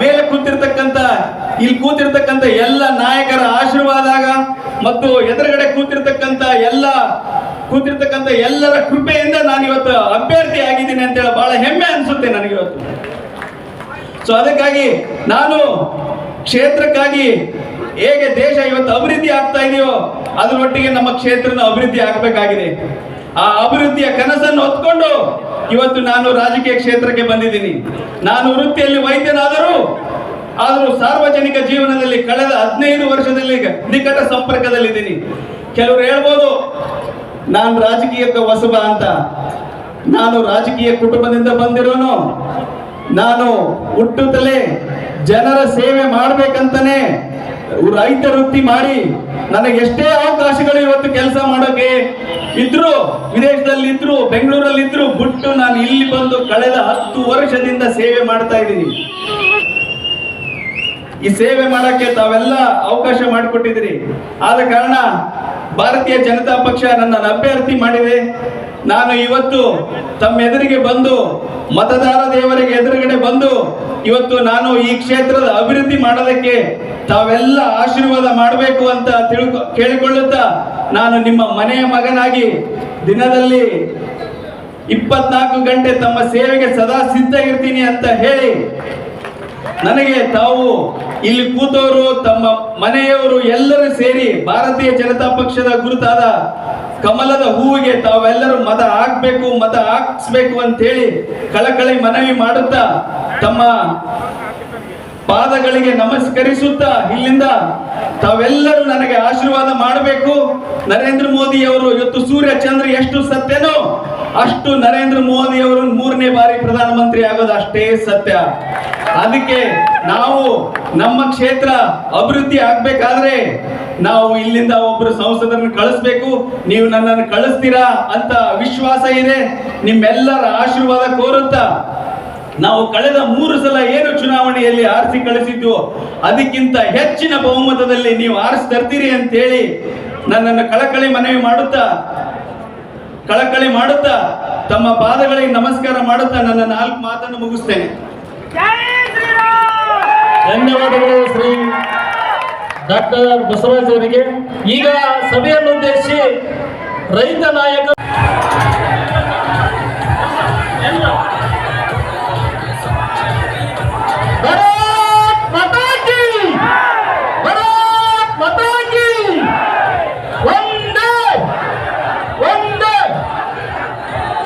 ಮೇಲೆ ಕೂತಿರ್ತಕ್ಕಂತ, ಇಲ್ಲಿ ಕೂತಿರ್ತಕ್ಕಂತ ಎಲ್ಲ ನಾಯಕರ ಆಶೀರ್ವಾದಾಗ ಮತ್ತು ಎದುರುಗಡೆ ಕೂತಿರ್ತಕ್ಕಂತ ಎಲ್ಲ, ಕೂತಿರ್ತಕ್ಕಂತ ಎಲ್ಲರ ಕೃಪೆಯಿಂದ ನಾನು ಇವತ್ತು ಅಭ್ಯರ್ಥಿ ಆಗಿದ್ದೀನಿ ಅಂತ ಹೇಳಿ ಬಹಳ ಹೆಮ್ಮೆ ಅನ್ಸುತ್ತೆ ನನಗೆ ಇವತ್ತು. ಸೊ ಅದಕ್ಕಾಗಿ ನಾನು ಕ್ಷೇತ್ರಕ್ಕಾಗಿ ಹೇಗೆ ದೇಶ ಇವತ್ತು ಅಭಿವೃದ್ಧಿ ಆಗ್ತಾ ಇದೆಯೋ, ಅದರೊಟ್ಟಿಗೆ ನಮ್ಮ ಕ್ಷೇತ್ರದ ಅಭಿವೃದ್ಧಿ ಆಗಬೇಕಾಗಿದೆ. ಆ ಅಭಿವೃದ್ಧಿಯ ಕನಸನ್ನು ಹೊತ್ಕೊಂಡು ಇವತ್ತು ನಾನು ರಾಜಕೀಯ ಕ್ಷೇತ್ರಕ್ಕೆ ಬಂದಿದ್ದೀನಿ. ನಾನು ವೃತ್ತಿಯಲ್ಲಿ ವೈದ್ಯನಾದರೂ, ಆದರೂ ಸಾರ್ವಜನಿಕ ಜೀವನದಲ್ಲಿ ಕಳೆದ ಹದಿನೈದು ವರ್ಷದಲ್ಲಿ ನಿಕಟ ಸಂಪರ್ಕದಲ್ಲಿದ್ದೀನಿ. ಕೆಲವರು ಹೇಳ್ಬೋದು, ನಾನು ರಾಜಕೀಯಕ್ಕೆ ಹೊಸಬ ಅಂತ. ನಾನು ರಾಜಕೀಯ ಕುಟುಂಬದಿಂದ ಬಂದಿರೋನು. ನಾನು ಹುಟ್ಟುತ್ತಲೇ ಜನರ ಸೇವೆ ಮಾಡ್ಬೇಕಂತಾನೆ ರೈತ ವೃತ್ತಿ ಮಾಡಿ ನನಗೆ ಎಷ್ಟೇ ಅವಕಾಶಗಳು ಇವತ್ತು ಕೆಲಸ ಮಾಡೋಕೆ ಇದ್ರು ವಿದೇಶದಲ್ಲಿ ಇದ್ರು ಬೆಂಗಳೂರಲ್ಲಿ ಇದ್ರು ಬಿಟ್ಟು ನಾನು ಇಲ್ಲಿ ಬಂದು ಕಳೆದ ಹತ್ತು ವರ್ಷದಿಂದ ಸೇವೆ ಮಾಡ್ತಾ ಇದ್ದೀನಿ. ಈ ಸೇವೆ ಮಾಡಕ್ಕೆ ತಾವೆಲ್ಲ ಅವಕಾಶ ಮಾಡಿಕೊಟ್ಟಿದ್ದೀರಿ. ಆದ ಕಾರಣ ಭಾರತೀಯ ಜನತಾ ಪಕ್ಷ ನನ್ನನ್ನು ಅಭ್ಯರ್ಥಿ ಮಾಡಿದೆ. ನಾನು ಇವತ್ತು ತಮ್ಮ ಎದುರಿಗೆ ಬಂದು, ಮತದಾರ ದೇವರಿಗೆ ಎದುರುಗಡೆ ಬಂದು, ಇವತ್ತು ನಾನು ಈ ಕ್ಷೇತ್ರದ ಅಭಿವೃದ್ಧಿ ಮಾಡೋದಕ್ಕೆ ತಾವೆಲ್ಲ ಆಶೀರ್ವಾದ ಮಾಡಬೇಕು ಅಂತ ತಿಳ್ಕೊ, ಕೇಳಿಕೊಳ್ಳುತ್ತಾ ನಾನು ನಿಮ್ಮ ಮನೆಯ ಮಗನಾಗಿ ದಿನದಲ್ಲಿ ಇಪ್ಪತ್ನಾಲ್ಕು ಗಂಟೆ ತಮ್ಮ ಸೇವೆಗೆ ಸದಾ ಸಿದ್ಧ ಇರ್ತೀನಿ ಅಂತ ಹೇಳಿ ನನಗೆ ತಾವು ಇಲ್ಲಿ ಕೂತವರು, ತಮ್ಮ ಮನೆಯವರು ಎಲ್ಲರೂ ಸೇರಿ ಭಾರತೀಯ ಜನತಾ ಪಕ್ಷದ ಗುರುತಾದ ಕಮಲದ ಹೂವಿಗೆ ತಾವೆಲ್ಲರೂ ಮತ ಹಾಕ್ಬೇಕು, ಮತ ಹಾಕ್ಸ್ಬೇಕು ಅಂತ ಹೇಳಿ ಕಳಕಳಿ ಮನವಿ ಮಾಡುತ್ತಾ ತಮ್ಮ ಪಾದಗಳಿಗೆ ನಮಸ್ಕರಿಸುತ್ತಾ ಇಲ್ಲಿಂದ ತಾವೆಲ್ಲರೂ ನನಗೆ ಆಶೀರ್ವಾದ ಮಾಡಬೇಕು. ನರೇಂದ್ರ ಮೋದಿ ಅವರು ಸೂರ್ಯ ಚಂದ್ರ ಎಷ್ಟು ಸತ್ಯನೋ ಅಷ್ಟು ನರೇಂದ್ರ ಮೋದಿ ಅವರು ಮೂರನೇ ಬಾರಿ ಪ್ರಧಾನಮಂತ್ರಿ ಆಗೋದು ಅಷ್ಟೇ ಸತ್ಯ. ಅದಕ್ಕೆ ನಾವು ನಮ್ಮ ಕ್ಷೇತ್ರ ಅಭಿವೃದ್ಧಿ ಆಗ್ಬೇಕಾದ್ರೆ ನಾವು ಇಲ್ಲಿಂದ ಒಬ್ಬರು ಸಂಸದರನ್ನು ಕಳಿಸ್ಬೇಕು, ನೀವು ನನ್ನನ್ನು ಕಳಿಸ್ತೀರಾ ಅಂತ ವಿಶ್ವಾಸ ಇದೆ, ನಿಮ್ಮೆಲ್ಲರ ಆಶೀರ್ವಾದ ಕೋರುತ್ತಾ. ನಾವು ಕಳೆದ ಮೂರು ಸಲ ಏನು ಚುನಾವಣೆಯಲ್ಲಿ ಆರಿಸಿ ಕಳಿಸಿದ್ವು ಅದಕ್ಕಿಂತ ಹೆಚ್ಚಿನ ಬಹುಮತದಲ್ಲಿ ನೀವು ಆರಿಸಿ ತರ್ತೀರಿ ಅಂತೇಳಿ ನನ್ನನ್ನು ಕಳಕಳಿ ಮನವಿ ಮಾಡುತ್ತಾ ಕಳಕಳಿ ಮಾಡುತ್ತಾ ತಮ್ಮ ಪಾದಗಳಿಗೆ ನಮಸ್ಕಾರ ಮಾಡುತ್ತಾ ನನ್ನ ನಾಲ್ಕು ಮಾತನ್ನು ಮುಗಿಸ್ತೇನೆ. ಧನ್ಯವಾದಗಳು ಶ್ರೀ ಡಾಕ್ಟರ್ ಬಸವರಾಜ್ ಅವರಿಗೆ. ಈಗ ಸಭೆಯನ್ನು ಉದ್ದೇಶಿಸಿ ರೈತ ನಾಯಕ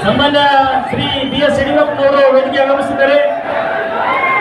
ಸಂಬಂಧ ಶ್ರೀ ಬಿ ಎಸ್ ಯಡಿಯೂರಪ್ಪನವರು ವೇದಿಕೆ ಆಗಮಿಸಿದ್ದಾರೆ.